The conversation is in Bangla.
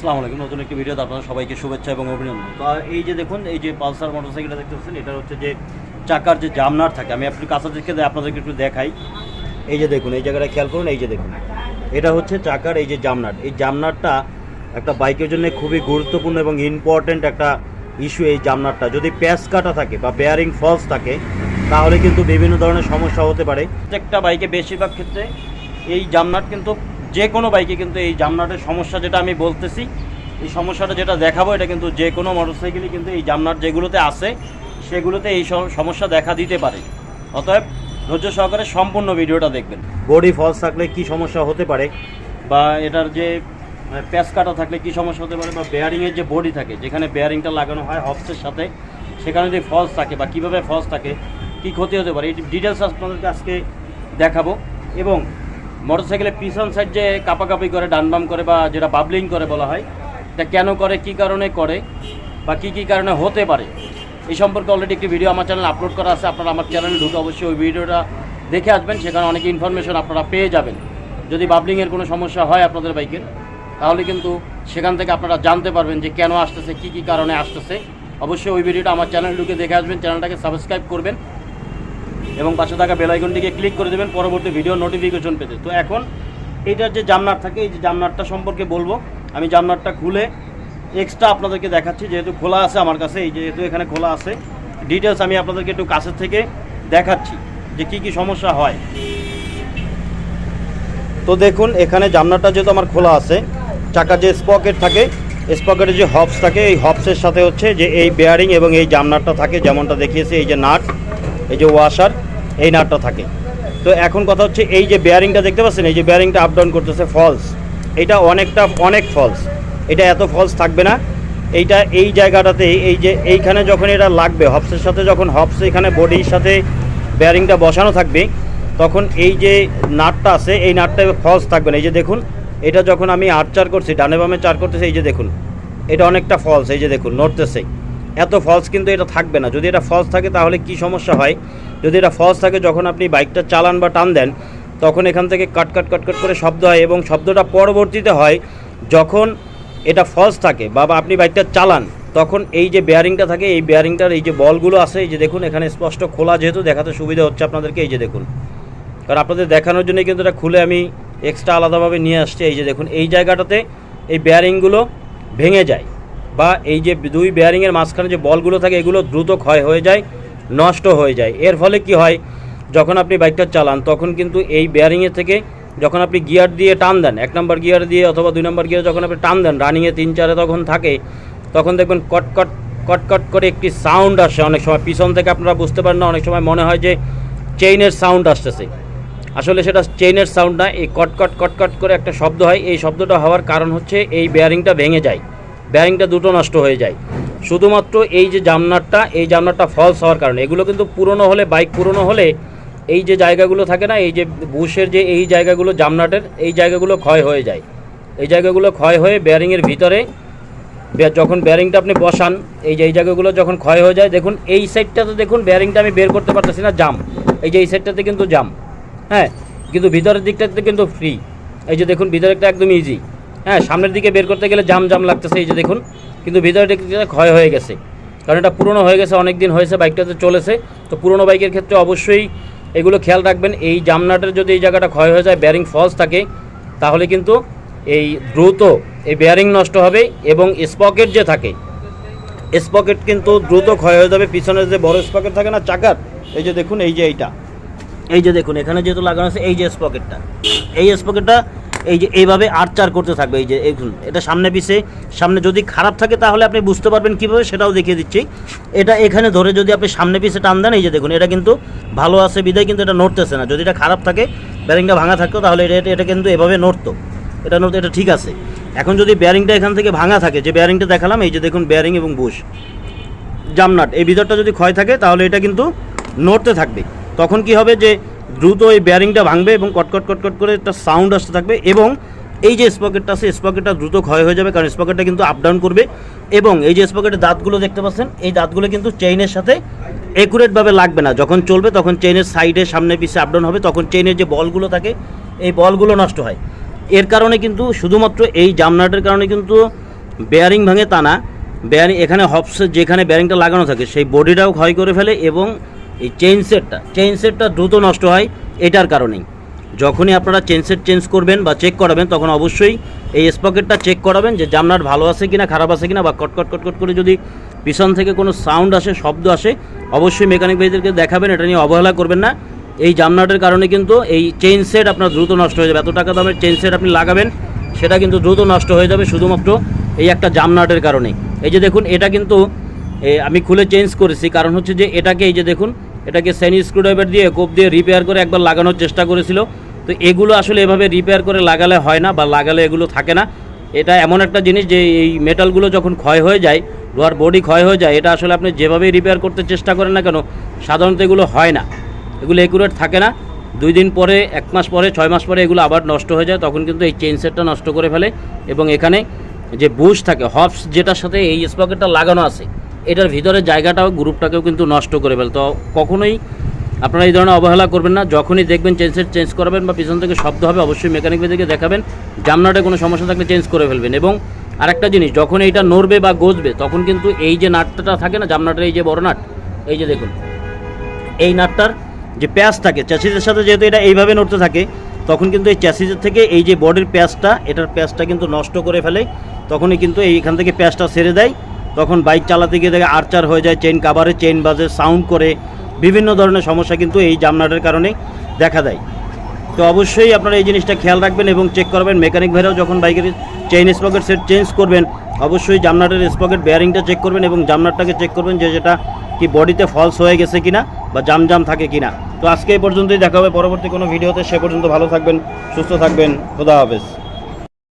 আসসালামু আলাইকুম। নতুন একটি ভিডিওতে আপনারা সবাইকে শুভেচ্ছা এবং অভিনন্দন। তো এই যে দেখুন, এই যে পালসার মোটরসাইকেলটা দেখতে পাচ্ছেন এটা হচ্ছে যে চাকার যে জামনার থাকে, আমি আপনি কাছা থেকে আপনাদেরকে একটু দেখাই। এই যে দেখুন, এই জায়গাটা খেয়াল করুন, এই যে দেখুন। এটা হচ্ছে চাকার এই যে জামনাট এই জামনাটটা একটা বাইকের জন্য খুবই গুরুত্বপূর্ণ এবং ইম্পর্ট্যান্ট একটা ইস্যু এই জামনাটটা যদি প্যাচ কাটা থাকে বা বেয়ারিং ফলস থাকে, তাহলে কিন্তু বিভিন্ন ধরনের সমস্যা হতে পারে। প্রত্যেকটা বাইকে বেশিরভাগ ক্ষেত্রে এই জামনাট কিন্তু যে কোনো বাইকে কিন্তু এই জামনাটের সমস্যা যেটা আমি বলতেছি এই সমস্যাটা যেটা দেখাবো এটা কিন্তু যে কোনো মোটরসাইকেলই কিন্তু এই জামনাট যেগুলোতে আছে সেগুলোতে এই সম- সমস্যা দেখা দিতে পারে। অতএব ধৈর্য সহকারে সম্পূর্ণ ভিডিওটা দেখবেন। বডি ফলস থাকলে কি সমস্যা হতে পারে? বা এটার যে প্যাচ কাটা থাকলে কি সমস্যা হতে পারে? বা বেয়ারিংয়ের যে বডি থাকে যেখানে বেয়ারিংটা লাগানো হয় হবসের সাথে সেখানে যদি ফলস থাকে বা কীভাবে ফলস থাকে কি ক্ষতি হতে পারে? এই ডিটেলস আপনাদেরকে আজকে দেখাবো। এবং মোটরসাইকেলের পিছন সাইড যে কাপাকাপি করে ডান বাম করে বা যেটা বাবলিং করে বলা হয়, এটা কেন করে, কি কারণে করে বা কি কি কারণে হতে পারে, এই সম্পর্কে অলরেডি একটি ভিডিও আমার চ্যানেলে আপলোড করা আছে। আপনারা আমার চ্যানেলে ঢুকে অবশ্যই ওই ভিডিওটা দেখে আসবেন। সেখানে অনেক ইনফরমেশন আপনারা পেয়ে যাবেন। যদি বাবলিংয়ের কোনো সমস্যা হয় আপনাদের বাইকের তাহলে কিন্তু সেখান থেকে আপনারা জানতে পারবেন যে কেন আসতেছে, কি কি কারণে আসতেছে। অবশ্যই ওই ভিডিওটা আমার চ্যানেলে ঢুকে দেখে আসবেন। চ্যানেলটাকে সাবস্ক্রাইব করবেন। এবং পাশে থাকা বেল আইকনটিকে ক্লিক করে দেবেন, পরবর্তী ভিডিও নোটিফিকেশন পেতে। তো এখন এইটার যে জামনাট থাকে, এই যে জামনাটটা সম্পর্কে বলব। আমি জামনারটা খুলে এক্সট্রা আপনাদেরকে দেখাচ্ছি, যেহেতু খোলা আছে আমার কাছে, এই যেহেতু এখানে খোলা আছে ডিটেলস আমি আপনাদেরকে একটু কাছের থেকে দেখাচ্ছি যে কি কি সমস্যা হয়। তো দেখুন, এখানে জামনাটা যেহেতু আমার খোলা আছে, চাকার যে স্পকেট থাকে স্পকেটের যে হবস থাকে, এই হবসের সাথে হচ্ছে যে এই বেয়ারিং এবং এই জামনাটটা থাকে, যেমনটা দেখিয়েছি, এই যে নাট, এই যে ওয়াশার এই নাটটা থাকে। তো এখন কথা হচ্ছে, এই যে বেয়ারিংটা দেখতে পাচ্ছেন, এই যে বেয়ারিংটা আপ ডাউন করতেছে ফলস এটা অনেকটা, অনেক ফলস এটা এত ফলস থাকবে না। এইটা এই জায়গাটাতে, এই যে এইখানে যখন এটা লাগবে হবসের সাথে যখন হবস এখানে বডির সাথে বেয়ারিংটা বসানো থাকবে, তখন এই যে নাটটা আছে, এই নাটটা ফলস থাকবে না। এই যে দেখুন, এটা যখন আমি আট চার করছি, ডানে বামে চার করতেছি, এই যে দেখুন, এটা অনেকটা ফলস এই যে দেখুন, নড়তেছে। এত ফলস কিন্তু এটা থাকবে না। যদি এটা ফলস থাকে, তাহলে কি সমস্যা হয়? যদি এটা ফলস থাকে, যখন আপনি বাইকটা চালান বা টান দেন, তখন এখান থেকে কাট কাট কাট কাট করে শব্দ হয় এবং শব্দটা পরবর্তীতে হয় যখন এটা ফলস থাকে বা আপনি বাইকটা চালান, তখন এই যে বেয়ারিংটা থাকে, এই বেয়ারিংটার এই যে বলগুলো আছে, এই যে দেখুন, এখানে স্পষ্ট খোলা যেহেতু দেখাতে সুবিধা হচ্ছে আপনাদেরকে, এই যে দেখুন। কারণ আপনাদের দেখানোর জন্য কিন্তু এটা খুলে আমি এক্সট্রা আলাদাভাবে নিয়ে আসছি, এই যে দেখুন, এই জায়গাটাতে এই বেয়ারিংগুলো ভেঙে যায় বা এই যে দুই বেয়ারিংয়ের মাঝখানে যে বলগুলো থাকে, এগুলো দ্রুত ক্ষয় হয়ে যায়। নষ্ট হয়ে যায়। এর ফলে কি হয়, যখন আপনি বাইকটা চালান, তখন কিন্তু এই বেয়ারিংয়ের থেকে যখন আপনি গিয়ার দিয়ে টান দেন, এক নম্বর গিয়ার দিয়ে অথবা দুই নম্বর গিয়ার যখন আপনি টান দেন রানিংয়ে তিন চারে তখন থাকে, তখন দেখবেন কটকট কটকট করে একটি সাউন্ড আসে। অনেক সময় পিছন থেকে আপনারা বুঝতে পারেন না, অনেক সময় মনে হয় যে চেইনের সাউন্ড আসতেছে। আসলে সেটা চেইনের সাউন্ড না, এই কটকট কটকট করে একটা শব্দ হয়। এই শব্দটা হওয়ার কারণ হচ্ছে এই বেয়ারিংটা ভেঙে যায়। বেয়ারিংটা দুটো নষ্ট হয়ে যায়। শুধুমাত্র এই যে জামনাটটা, এই জামনারটা ফলস হওয়ার কারণে। এগুলো কিন্তু পুরনো হলে বাইক পুরনো হলে এই যে জায়গাগুলো থাকে না, এই যে বুশের যে এই জায়গাগুলো, জামনাটের, এই জায়গাগুলো ক্ষয় হয়ে যায়। এই জায়গাগুলো ক্ষয় হয়ে বেয়ারিংয়ের ভিতরে যখন বেয়ারিংটা আপনি বসান, এই যে এই জায়গাগুলো যখন ক্ষয় হয়ে যায়, দেখুন এই সাইডটাতে দেখুন বেয়ারিংটা আমি বের করতে পারতেছি না জাম এই যে এই সাইডটাতে কিন্তু জাম হ্যাঁ কিন্তু ভিতরের দিকটাতে কিন্তু ফ্রি এই যে দেখুন, ভিতরেরটা একদম ইজি হ্যাঁ সামনের দিকে বের করতে গেলে জাম জাম লাগতেছে, এই যে দেখুন। কিন্তু দিকটা ক্ষয় হয়ে গেছে। কারণ এটা পুরনো হয়ে গেছে অনেক দিন হয়েছে বাইকটাতে চলেছে। তো পুরনো বাইকের ক্ষেত্রে অবশ্যই এগুলো খেয়াল রাখবেন। এই জামনাটের যদি এই জায়গাটা ক্ষয় হয়ে যায় বেয়ারিং ফলস থাকে, তাহলে কিন্তু এই দ্রুত এই বেয়ারিং নষ্ট হবে এবং স্পকেট যে থাকে স্পকেট কিন্তু দ্রুত ক্ষয় হয়ে যাবে। পিছনে যে বড় স্পকেট থাকে না, চাকার, এই যে দেখুন, এই যে এইটা। এই যে দেখুন, এখানে যেহেতু লাগানো আছে, এই যে স্পকেটটা এই স্পকেটটা এই যে এইভাবে আটচার করতে থাকবে, এই যে দেখুন এটা সামনে পিছে, সামনে যদি খারাপ থাকে তাহলে আপনি বুঝতে পারবেন কীভাবে, সেটাও দেখিয়ে দিচ্ছি। এটা এখানে ধরে যদি আপনি সামনে পিছে টান দেন, এই যে দেখুন, এটা কিন্তু ভালো আছে, বিদায়, কিন্তু এটা নড়তেছে না। যদি এটা খারাপ থাকে ব্যারিংটা ভাঙা থাকতো, তাহলে এটা এটা কিন্তু এভাবে নড়তো। এটা নড়তো, এটা ঠিক আছে। এখন যদি ব্যারিংটা এখান থেকে ভাঙা থাকে, যে ব্যারিংটা দেখালাম, এই যে দেখুন ব্যারিং এবং বুশ জামনাট, এই ভিতরটা যদি ক্ষয় থাকে, তাহলে এটা কিন্তু নড়তে থাকবে। তখন কি হবে যে দ্রুত এই বেয়ারিংটা ভাঙবে এবং কটকট কটকট করে একটা সাউন্ড আসতে থাকবে এবং এই যে স্পকেটটা আছে স্পকেটটা দ্রুত ক্ষয় হয়ে যাবে কারণ স্পকেটটা কিন্তু আপ ডাউন করবে এবং এই যে স্পকেটের দাঁতগুলো দেখতে পাচ্ছেন, এই দাঁতগুলো কিন্তু চেইনের সাথে একুরেটভাবে লাগবে না। যখন চলবে তখন চেইনের সাইডে সামনে পিছিয়ে আপ ডাউন হবে, তখন চেইনের যে বলগুলো থাকে, এই বলগুলো নষ্ট হয়। এর কারণে কিন্তু শুধুমাত্র এই জামনাটের কারণে কিন্তু বেয়ারিং ভাঙে তা না। বেয়ারিং এখানে হপসের যেখানে বেয়ারিংটা লাগানো থাকে, সেই বডিটাও ক্ষয় করে ফেলে এবং এই চেইন সেটটা চেইন সেটটা দ্রুত নষ্ট হয়, এটার কারণেই। যখনই আপনারা চেন সেট চেঞ্জ করবেন বা চেক করাবেন, তখন অবশ্যই এই স্পকেটটা চেক করাবেন যে জামনাট ভালো আছে কিনা, খারাপ আছে কিনা, বা কটকট কটকট করে যদি পিছন থেকে কোনো সাউন্ড আসে, শব্দ আসে, অবশ্যই মেকানিক ভাইদেরকে দেখাবেন, এটা নিয়ে অবহেলা করবেন না। এই জামনাটের কারণে কিন্তু এই চেইন সেট আপনার দ্রুত নষ্ট হয়ে যাবে। এত টাকা দামের চেইন সেট আপনি লাগাবেন, সেটা কিন্তু দ্রুত নষ্ট হয়ে যাবে শুধুমাত্র এই একটা জামনাটের কারণে এই যে দেখুন, এটা কিন্তু আমি খুলে চেঞ্জ করেছি। কারণ হচ্ছে যে এটাকে এই যে দেখুন এটাকে সেনি স্ক্রুড্রাইভার দিয়ে কোপ দিয়ে রিপেয়ার করে একবার লাগানোর চেষ্টা করেছিল। তো এগুলো আসলে এভাবে রিপেয়ার করে লাগালে হয় না বা লাগালে এগুলো থাকে না। এটা এমন একটা জিনিস যে এই মেটালগুলো যখন ক্ষয় হয়ে যায় লোহার বডি ক্ষয় হয়ে যায়, এটা আসলে আপনি যেভাবেই রিপেয়ার করতে চেষ্টা করেন না কেন, সাধারণত এগুলো হয় না। এগুলো একুরেট থাকে না। দুই দিন পরে, এক মাস পরে, ছয় মাস পরে এগুলো আবার নষ্ট হয়ে যায়, তখন কিন্তু এই চেইন সেটটা নষ্ট করে ফেলে। এবং এখানে যে বুশ থাকে হবস যেটার সাথে এই স্পকেটটা লাগানো আছে এটার ভিতরে জায়গাটাও গ্রুপটাকেও কিন্তু নষ্ট করে ফেলে তো কখনোই আপনারা এই ধরনের অবহেলা করবেন না। যখনই দেখবেন চেঞ্জ সেট চেঞ্জ করাবেন বা পিছন থেকে শব্দ হবে, অবশ্যই মেকানিক ভেদিকে দেখাবেন। জামনাটে কোনো সমস্যা থাকলে চেঞ্জ করে ফেলবেন। এবং আরেকটা জিনিস, যখন এইটা নড়বে বা গজবে, তখন কিন্তু এই যে নাটটা থাকে না, জামনাটের এই যে বড় নাট, এই যে দেখুন, এই নাটটার যে প্যাচ থাকে চ্যাসিসের সাথে যেহেতু এটা এইভাবে নড়তে থাকে, তখন কিন্তু এই চ্যাসিসের থেকে এই যে বডির প্যাচটা, এটার প্যাচটা কিন্তু নষ্ট করে ফেলে। তখনই কিন্তু এইখান থেকে প্যাচটা ছেড়ে দেয়। তখন বাইক চালাতে গিয়ে দেখে আর্চার হয়ে যায় চেন কাভারে, চেইন বাজে, সাউন্ড করে। বিভিন্ন ধরনের সমস্যা কিন্তু এই জামনাটের কারণে দেখা দেয়। তো অবশ্যই আপনারা এই জিনিসটা খেয়াল রাখবেন এবং চেক করবেন। মেকানিক ভাইরাও যখন বাইকের চেইন স্পকেট সেট চেঞ্জ করবেন, অবশ্যই জামনাটের স্পকেট বেয়ারিংটা চেক করবেন এবং জামনাটটাকে চেক করবেন যে যেটা কি বডিতে ফলস হয়ে গেছে কিনা বা জাম জাম থাকে কিনা। তো আজকে এই পর্যন্তই, দেখা হবে পরবর্তী কোনো ভিডিওতে। সে পর্যন্ত ভালো থাকবেন, সুস্থ থাকবেন। খোদা হাফেজ।